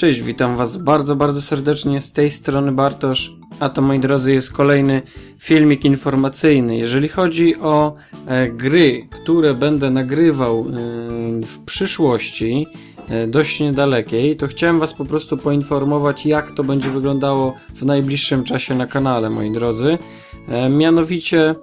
Cześć, witam Was bardzo, bardzo serdecznie z tej strony Bartosz. A to moi drodzy jest kolejny filmik informacyjny. Jeżeli chodzi o e, gry, które będę nagrywał e, w przyszłości, e, dość niedalekiej, to chciałem Was po prostu poinformować, jak to będzie wyglądało w najbliższym czasie na kanale, moi drodzy. E, mianowicie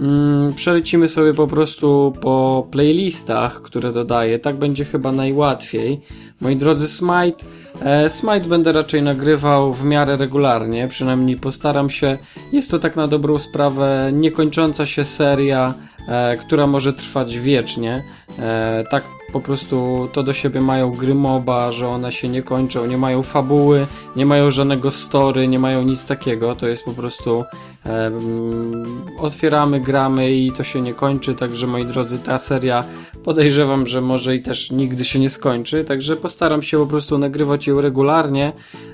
mm, przelecimy sobie po prostu po playlistach, które dodaję. Tak będzie chyba najłatwiej. Moi drodzy, Smite. E, Smite będę raczej nagrywał w miarę regularnie, przynajmniej postaram się. Jest to tak na dobrą sprawę niekończąca się seria, e, która może trwać wiecznie. E, tak po prostu to do siebie mają gry MOBA, że one się nie kończą, nie mają fabuły, nie mają żadnego story, nie mają nic takiego. To jest po prostu mm, otwieramy, gramy i to się nie kończy. Także moi drodzy, ta seria podejrzewam, że może i też nigdy się nie skończy. Także postaram się po prostu nagrywać ją regularnie,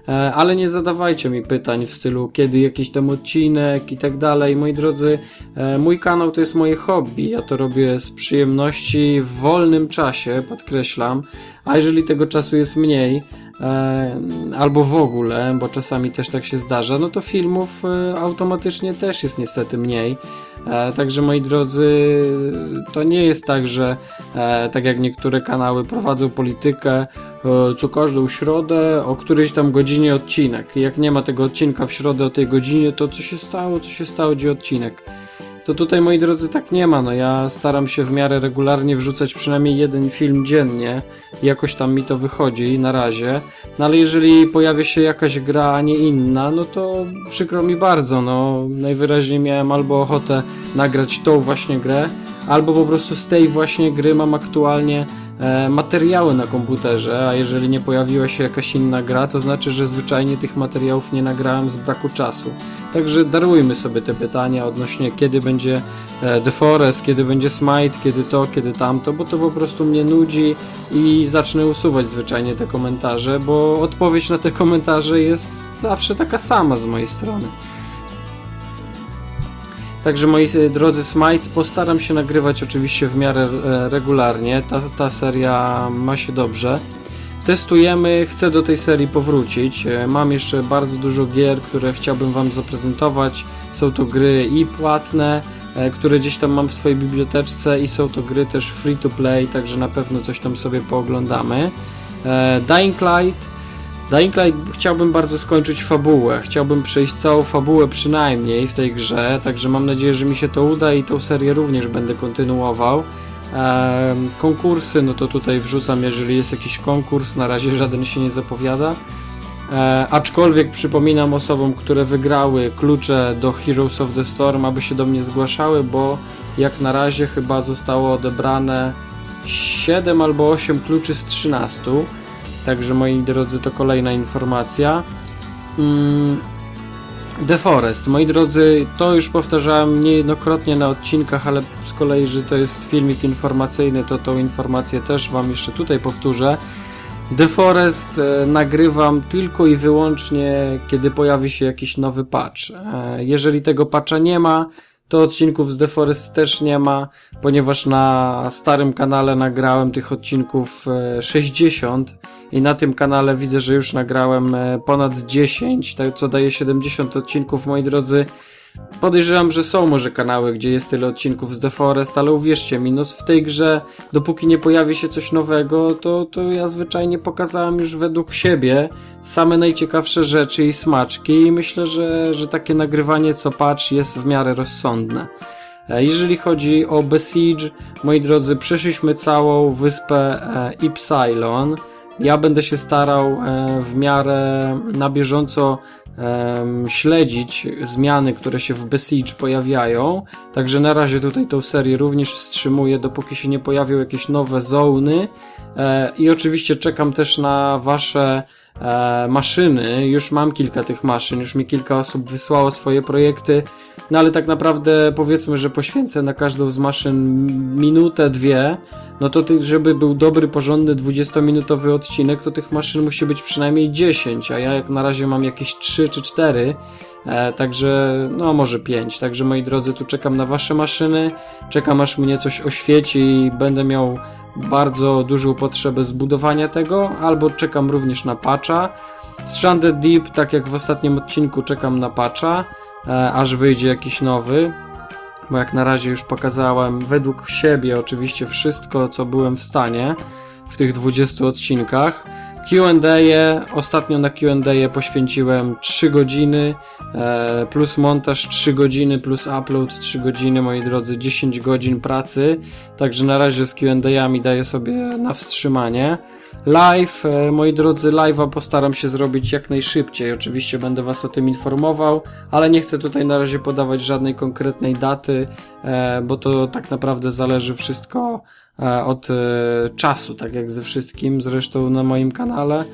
e, ale nie zadawajcie mi pytań w stylu kiedy jakiś tam odcinek i tak dalej. Moi drodzy, e, mój kanał to jest moje hobby. Ja to robię z przyjemności w wolnym czasie, podkreślam. A jeżeli tego czasu jest mniej, e, albo w ogóle, bo czasami też tak się zdarza, no to filmów e, automatycznie też jest niestety mniej. E, Także moi drodzy, to nie jest tak, że tak jak niektóre kanały prowadzą politykę, co każdą środę o którejś tam godzinie odcinek. Jak nie ma tego odcinka w środę o tej godzinie, to co się stało, co się stało, gdzie odcinek. To tutaj, moi drodzy, tak nie ma. No ja staram się w miarę regularnie wrzucać przynajmniej jeden film dziennie. Jakoś tam mi to wychodzi na razie. No ale jeżeli pojawia się jakaś gra, a nie inna, no to przykro mi bardzo. No najwyraźniej miałem albo ochotę nagrać tą właśnie grę, albo po prostu z tej właśnie gry mam aktualnie materiały na komputerze, a jeżeli nie pojawiła się jakaś inna gra, to znaczy, że zwyczajnie tych materiałów nie nagrałem z braku czasu. Także darujmy sobie te pytania odnośnie kiedy będzie e, The Forest, kiedy będzie Smite, kiedy to, kiedy tamto, bo to po prostu mnie nudzi i zacznę usuwać zwyczajnie te komentarze, bo odpowiedź na te komentarze jest zawsze taka sama z mojej strony. Także moi e, drodzy Smite, postaram się nagrywać oczywiście w miarę e, regularnie. Ta, ta seria ma się dobrze. Testujemy, chcę do tej serii powrócić. E, Mam jeszcze bardzo dużo gier, które chciałbym Wam zaprezentować. Są to gry i płatne, e, które gdzieś tam mam w swojej biblioteczce, i są to gry też free to play, także na pewno coś tam sobie pooglądamy. Dying Light. Dying Light chciałbym bardzo skończyć fabułę. Chciałbym przejść całą fabułę przynajmniej w tej grze, także mam nadzieję, że mi się to uda i tą serię również będę kontynuował. Konkursy, no to tutaj wrzucam, jeżeli jest jakiś konkurs, na razie żaden się nie zapowiada. E, aczkolwiek przypominam osobom, które wygrały klucze do Heroes of the Storm, aby się do mnie zgłaszały, bo jak na razie chyba zostało odebrane 7 albo 8 kluczy z 13. Także moi drodzy, to kolejna informacja. Mm, The Forest. Moi drodzy, to już powtarzałem niejednokrotnie na odcinkach, ale z kolei, że to jest filmik informacyjny, to tą informację też Wam jeszcze tutaj powtórzę. The Forest e, nagrywam tylko i wyłącznie, kiedy pojawi się jakiś nowy patch. E, jeżeli tego patcha nie ma, to odcinków z The Forest też nie ma, ponieważ na starym kanale nagrałem tych odcinków e, 60 i na tym kanale widzę, że już nagrałem e, ponad 10, tak, co daje 70 odcinków, moi drodzy. Podejrzewam, że są może kanały, gdzie jest tyle odcinków z The Forest, ale uwierzcie mi, no w tej grze, dopóki nie pojawi się coś nowego, to, to ja zwyczajnie pokazałem już według siebie same najciekawsze rzeczy i smaczki i myślę, że, że takie nagrywanie co patch jest w miarę rozsądne. E, Jeżeli chodzi o Besiege, moi drodzy, przeszliśmy całą wyspę e, Ypsilon. Ja będę się starał e, w miarę na bieżąco śledzić zmiany, które się w Besiege pojawiają. Także na razie tutaj tą serię również wstrzymuję, dopóki się nie pojawią jakieś nowe zony. E, I oczywiście czekam też na Wasze e, maszyny. Już mam kilka tych maszyn, już mi kilka osób wysłało swoje projekty. No ale tak naprawdę powiedzmy, że poświęcę na każdą z maszyn minutę, dwie. No to ty, żeby był dobry, porządny 20-minutowy odcinek, to tych maszyn musi być przynajmniej 10, a ja jak na razie mam jakieś 3 czy 4. E, także, no może 5. Także moi drodzy, tu czekam na wasze maszyny. Czekam aż mnie coś oświeci i będę miał bardzo dużą potrzebę zbudowania tego, albo czekam również na patcha. Stranded Deep, tak jak w ostatnim odcinku, czekam na patcha, e, aż wyjdzie jakiś nowy. Bo jak na razie już pokazałem według siebie oczywiście wszystko, co byłem w stanie w tych 20 odcinkach. Q&A, ostatnio na Q&A poświęciłem 3 godziny, e, plus montaż 3 godziny, plus upload 3 godziny, moi drodzy, 10 godzin pracy, także na razie z Q&A'ami daję sobie na wstrzymanie. Live, e, moi drodzy, live'a postaram się zrobić jak najszybciej, oczywiście będę Was o tym informował, ale nie chcę tutaj na razie podawać żadnej konkretnej daty, e, bo to tak naprawdę zależy wszystko od e, czasu, tak jak ze wszystkim zresztą na moim kanale.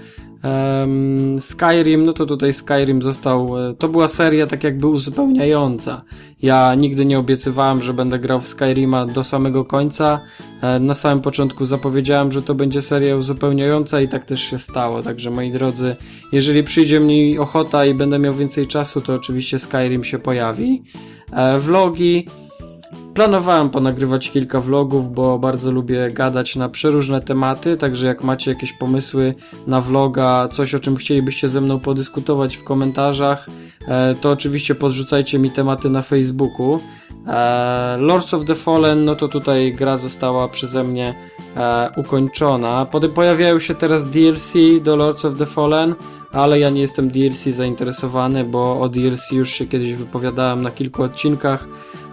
Skyrim, no to tutaj Skyrim został. e, To była seria tak jakby uzupełniająca. Ja nigdy nie obiecywałem, że będę grał w Skyrima do samego końca. E, Na samym początku zapowiedziałem, że to będzie seria uzupełniająca i tak też się stało. Także moi drodzy, jeżeli przyjdzie mi ochota i będę miał więcej czasu, to oczywiście Skyrim się pojawi. E, Vlogi. Planowałem ponagrywać kilka vlogów, bo bardzo lubię gadać na przeróżne tematy, także jak macie jakieś pomysły na vloga, coś o czym chcielibyście ze mną podyskutować w komentarzach, e, to oczywiście podrzucajcie mi tematy na Facebooku. E, Lords of the Fallen, no to tutaj gra została przeze mnie e, ukończona. Pojawiają się teraz DLC do Lords of the Fallen, ale ja nie jestem DLC zainteresowany, bo o DLC już się kiedyś wypowiadałem na kilku odcinkach.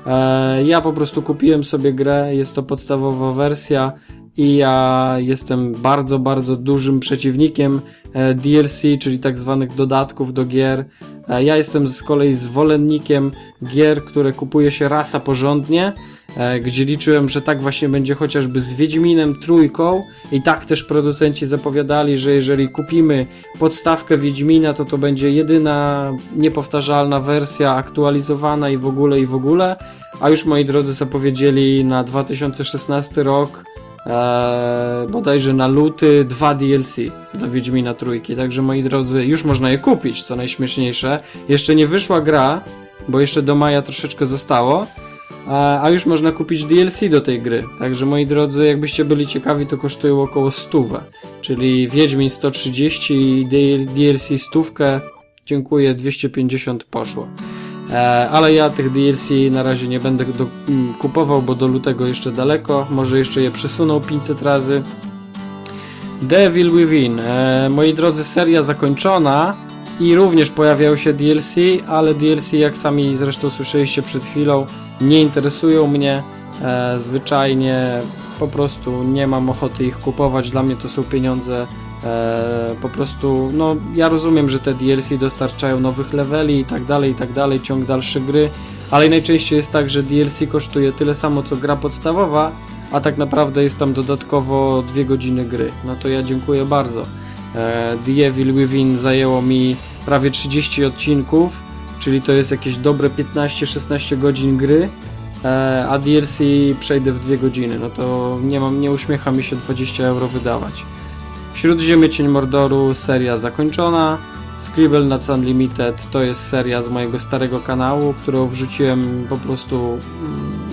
E, Ja po prostu kupiłem sobie grę, jest to podstawowa wersja i ja jestem bardzo, bardzo dużym przeciwnikiem e, DLC, czyli tak zwanych dodatków do gier. E, Ja jestem z kolei zwolennikiem gier, które kupuje się rasa porządnie, gdzie liczyłem, że tak właśnie będzie chociażby z Wiedźminem trójką. I tak też producenci zapowiadali, że jeżeli kupimy podstawkę Wiedźmina, to to będzie jedyna niepowtarzalna wersja aktualizowana i w ogóle i w ogóle, a już moi drodzy zapowiedzieli na 2016 rok e, bodajże na luty dwa DLC do Wiedźmina trójki, także moi drodzy, już można je kupić, co najśmieszniejsze. Jeszcze nie wyszła gra, bo jeszcze do maja troszeczkę zostało, a, a już można kupić DLC do tej gry. Także moi drodzy, jakbyście byli ciekawi, to kosztują około 100, czyli Wiedźmin 130 i DLC stówkę. Dziękuję, 250 poszło. E, ale ja tych DLC na razie nie będę do, mm, kupował, bo do lutego jeszcze daleko. Może jeszcze je przesunął 500 razy. Devil Within. E, moi drodzy, seria zakończona i również pojawiają się DLC, ale DLC, jak sami zresztą słyszeliście przed chwilą, nie interesują mnie. E, zwyczajnie po prostu nie mam ochoty ich kupować. Dla mnie to są pieniądze e, po prostu, no ja rozumiem, że te DLC dostarczają nowych leveli i tak dalej, i tak dalej, ciąg dalszy gry, ale najczęściej jest tak, że DLC kosztuje tyle samo co gra podstawowa, a tak naprawdę jest tam dodatkowo dwie godziny gry. No to ja dziękuję bardzo. E, The Evil Within zajęło mi prawie 30 odcinków, czyli to jest jakieś dobre 15-16 godzin gry, e, a DLC przejdę w dwie godziny. No to nie mam, nie uśmiecha mi się 20 euro wydawać. Śródziemie Cień Mordoru, seria zakończona. Scribble Nuts Unlimited to jest seria z mojego starego kanału, którą wrzuciłem po prostu mm,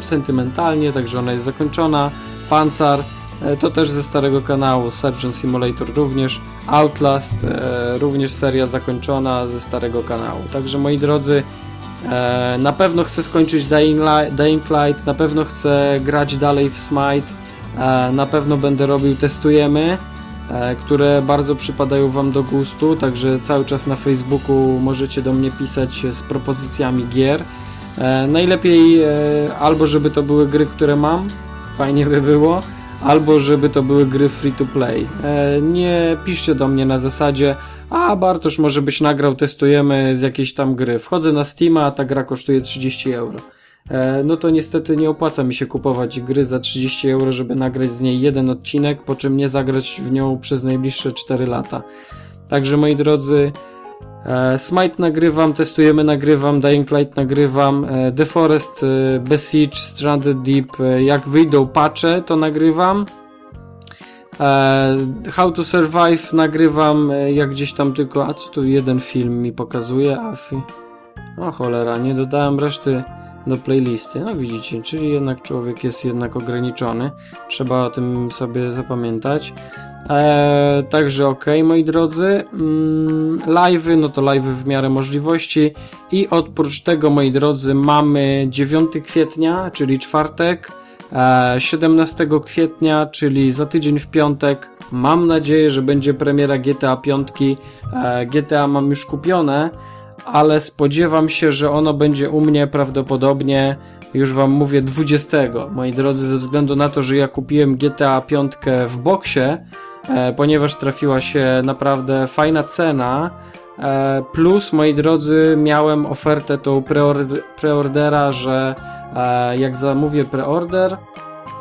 sentymentalnie, także ona jest zakończona. Pancar to też ze starego kanału, Surgeon Simulator również. Outlast e, również seria zakończona ze starego kanału. Także moi drodzy, e, na pewno chcę skończyć Dying, Dying Light, na pewno chcę grać dalej w Smite, e, na pewno będę robił testujemy e, które bardzo przypadają Wam do gustu, także cały czas na Facebooku możecie do mnie pisać z propozycjami gier. E, Najlepiej e, albo żeby to były gry, które mam, fajnie by było, albo żeby to były gry free to play. E, Nie piszcie do mnie na zasadzie a Bartosz może byś nagrał, testujemy z jakiejś tam gry. Wchodzę na Steama, a ta gra kosztuje 30 euro. E, no to niestety nie opłaca mi się kupować gry za 30 euro, żeby nagrać z niej jeden odcinek, po czym nie zagrać w nią przez najbliższe 4 lata. Także moi drodzy, Smite nagrywam, testujemy nagrywam, Dying Light nagrywam, e, The Forest, e, Besiege, Stranded Deep, e, jak wyjdą patche to nagrywam. E, How to Survive nagrywam, e, jak gdzieś tam tylko, a co tu jeden film mi pokazuje, a fi... O cholera, nie dodałem reszty do playlisty. No widzicie, czyli jednak człowiek jest jednak ograniczony. Trzeba o tym sobie zapamiętać. Eee, także ok, moi drodzy. Mm, live'y, no to live'y w miarę możliwości. I oprócz tego, moi drodzy, mamy 9 kwietnia, czyli czwartek. E, 17 kwietnia, czyli za tydzień w piątek. Mam nadzieję, że będzie premiera GTA 5. E, GTA mam już kupione, ale spodziewam się, że ono będzie u mnie prawdopodobnie, już wam mówię, 20. Moi drodzy, ze względu na to, że ja kupiłem GTA 5 w boksie, ponieważ trafiła się naprawdę fajna cena. E, plus, moi drodzy, miałem ofertę tą preord- preordera, że e, jak zamówię preorder,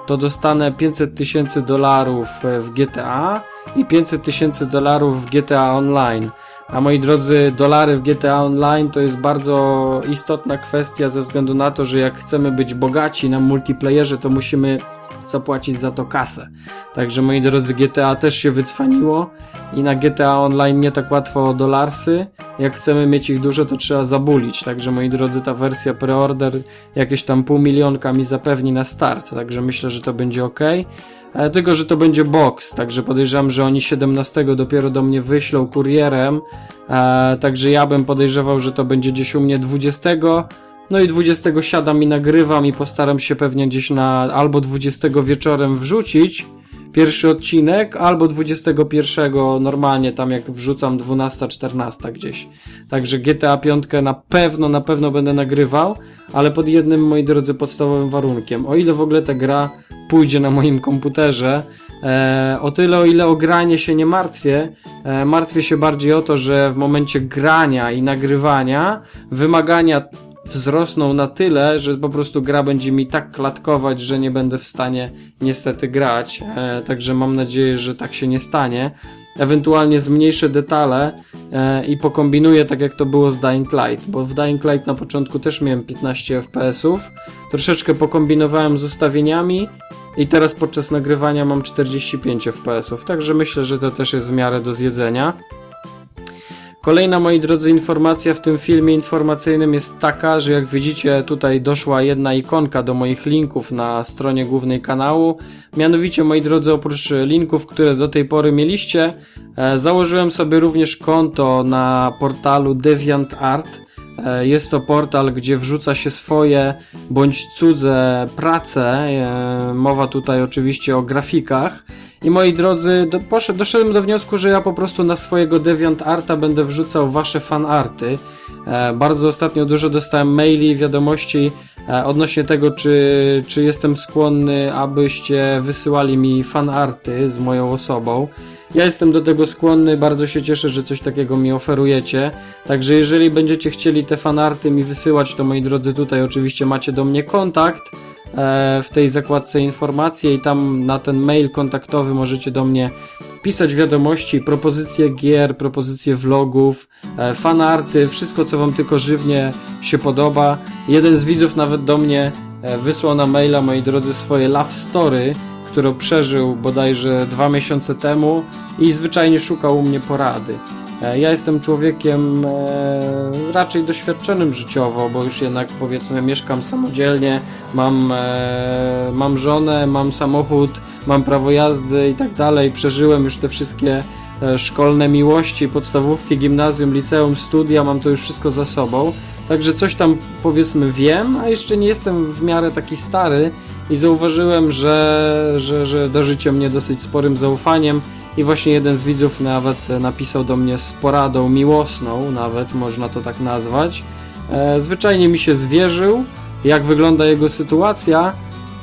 to dostanę 500 tysięcy dolarów e, w GTA i 500 tysięcy dolarów w GTA Online. A moi drodzy, dolary w GTA Online to jest bardzo istotna kwestia ze względu na to, że jak chcemy być bogaci na multiplayerze, to musimy zapłacić za to kasę. Także moi drodzy, GTA też się wycwaniło i na GTA Online nie tak łatwo o dolarsy. Jak chcemy mieć ich dużo, to trzeba zabulić. Także moi drodzy, ta wersja preorder jakieś tam pół milionka mi zapewni na start. Także myślę, że to będzie ok. Tylko, że to będzie box, także podejrzewam, że oni 17 dopiero do mnie wyślą kurierem. E, także ja bym podejrzewał, że to będzie gdzieś u mnie 20. No i 20 siadam i nagrywam i postaram się pewnie gdzieś na albo 20 wieczorem wrzucić pierwszy odcinek, albo 21 normalnie tam jak wrzucam 12-14 gdzieś. Także GTA 5 na pewno, na pewno będę nagrywał, ale pod jednym, moi drodzy, podstawowym warunkiem. O ile w ogóle ta gra pójdzie na moim komputerze, e, o tyle o ile o granie się nie martwię, e, martwię się bardziej o to, że w momencie grania i nagrywania wymagania wzrosną na tyle, że po prostu gra będzie mi tak klatkować, że nie będę w stanie niestety grać. E, także mam nadzieję, że tak się nie stanie. Ewentualnie zmniejszę detale e, i pokombinuję tak jak to było z Dying Light, bo w Dying Light na początku też miałem 15 FPS-ów. Troszeczkę pokombinowałem z ustawieniami i teraz podczas nagrywania mam 45 FPS-ów, także myślę, że to też jest w miarę do zjedzenia. Kolejna, moi drodzy, informacja w tym filmie informacyjnym jest taka, że jak widzicie, tutaj doszła jedna ikonka do moich linków na stronie głównej kanału. Mianowicie, moi drodzy, oprócz linków, które do tej pory mieliście, e, założyłem sobie również konto na portalu DeviantArt. E, Jest to portal, gdzie wrzuca się swoje bądź cudze prace. E, Mowa tutaj oczywiście o grafikach. I moi drodzy, do, poszedł, doszedłem do wniosku, że ja po prostu na swojego DeviantArta będę wrzucał wasze fanarty. E, bardzo ostatnio dużo dostałem maili, wiadomości e, odnośnie tego, czy, czy jestem skłonny, abyście wysyłali mi fanarty z moją osobą. Ja jestem do tego skłonny, bardzo się cieszę, że coś takiego mi oferujecie. Także jeżeli będziecie chcieli te fanarty mi wysyłać, to moi drodzy, tutaj oczywiście macie do mnie kontakt w tej zakładce informacje i tam na ten mail kontaktowy możecie do mnie pisać wiadomości, propozycje gier, propozycje vlogów, e, fanarty, wszystko co wam tylko żywnie się podoba. Jeden z widzów nawet do mnie e, wysłał na maila, moi drodzy, swoje love story, którą przeżył bodajże dwa miesiące temu i zwyczajnie szukał u mnie porady. E, Ja jestem człowiekiem e, raczej doświadczonym życiowo, bo już jednak powiedzmy mieszkam samodzielnie, mam, e, mam żonę, mam samochód, mam prawo jazdy i tak dalej. Przeżyłem już te wszystkie szkolne miłości, podstawówki, gimnazjum, liceum, studia, mam to już wszystko za sobą. Także coś tam powiedzmy wiem, a jeszcze nie jestem w miarę taki stary i zauważyłem, że, że, że darzycie mnie dosyć sporym zaufaniem i właśnie jeden z widzów nawet napisał do mnie z poradą miłosną, nawet można to tak nazwać. E, zwyczajnie mi się zwierzył, jak wygląda jego sytuacja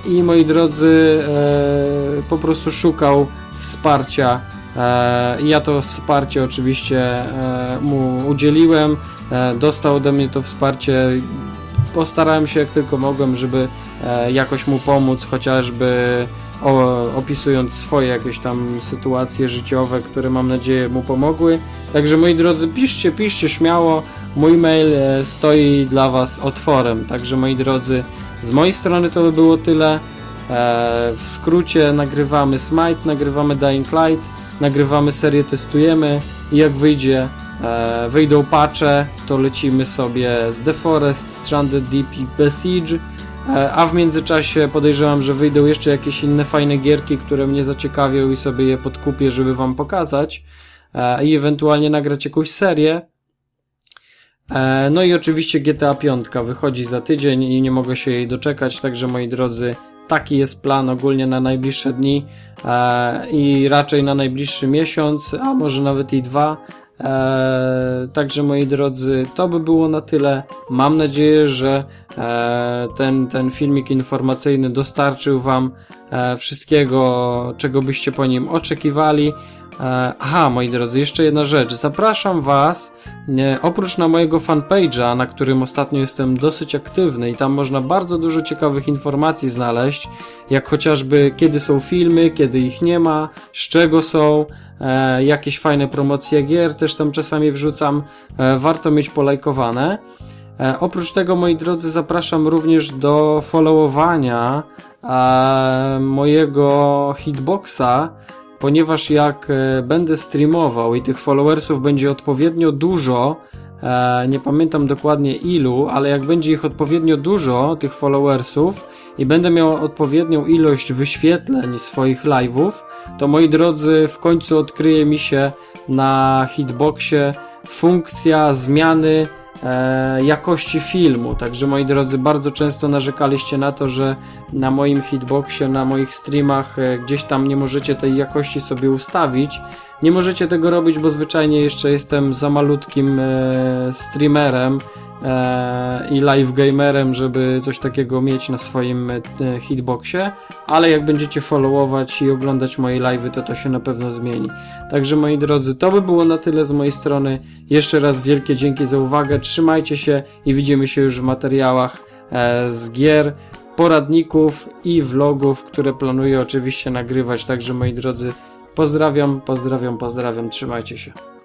i moi drodzy, e, po prostu szukał wsparcia. E, ja to wsparcie oczywiście e, mu udzieliłem. E, dostał ode mnie to wsparcie. Postarałem się jak tylko mogłem, żeby e, jakoś mu pomóc, chociażby o, opisując swoje jakieś tam sytuacje życiowe, które mam nadzieję mu pomogły. Także moi drodzy, piszcie, piszcie śmiało. Mój mail e, stoi dla Was otworem. Także moi drodzy, z mojej strony to by było tyle. E, w skrócie nagrywamy Smite, nagrywamy Dying Light, nagrywamy serię, testujemy i jak wyjdzie, e, wyjdą patche, to lecimy sobie z The Forest, Stranded Deep i Besiege. E, A w międzyczasie podejrzewam, że wyjdą jeszcze jakieś inne fajne gierki, które mnie zaciekawią i sobie je podkupię, żeby wam pokazać. E, I ewentualnie nagrać jakąś serię. E, No i oczywiście GTA 5 wychodzi za tydzień i nie mogę się jej doczekać, także moi drodzy, taki jest plan ogólnie na najbliższe dni i raczej na najbliższy miesiąc, a może nawet i dwa. E, także moi drodzy, to by było na tyle. Mam nadzieję, że e, ten, ten filmik informacyjny dostarczył Wam wszystkiego, czego byście po nim oczekiwali. E, Aha, moi drodzy, jeszcze jedna rzecz. Zapraszam Was, nie, oprócz na mojego fanpage'a, na którym ostatnio jestem dosyć aktywny i tam można bardzo dużo ciekawych informacji znaleźć, jak chociażby kiedy są filmy, kiedy ich nie ma, z czego są, e, jakieś fajne promocje gier też tam czasami wrzucam, e, warto mieć polajkowane. E, oprócz tego, moi drodzy, zapraszam również do followowania e, mojego hitboxa, ponieważ jak e, będę streamował i tych followersów będzie odpowiednio dużo, nie pamiętam dokładnie ilu, ale jak będzie ich odpowiednio dużo, tych followersów, i będę miał odpowiednią ilość wyświetleń swoich live'ów, to moi drodzy, w końcu odkryje mi się na hitboxie funkcja zmiany jakości filmu. Także moi drodzy, bardzo często narzekaliście na to, że na moim hitboxie, na moich streamach e, gdzieś tam nie możecie tej jakości sobie ustawić. Nie możecie tego robić, bo zwyczajnie jeszcze jestem za malutkim e, streamerem e, i live gamerem, żeby coś takiego mieć na swoim e, hitboxie, ale jak będziecie followować i oglądać moje live'y, to to się na pewno zmieni. Także moi drodzy, to by było na tyle z mojej strony. Jeszcze raz wielkie dzięki za uwagę. Trzymajcie się i widzimy się już w materiałach e, z gier, poradników i vlogów, które planuję oczywiście nagrywać. Także moi drodzy, pozdrawiam, pozdrawiam, pozdrawiam. Trzymajcie się.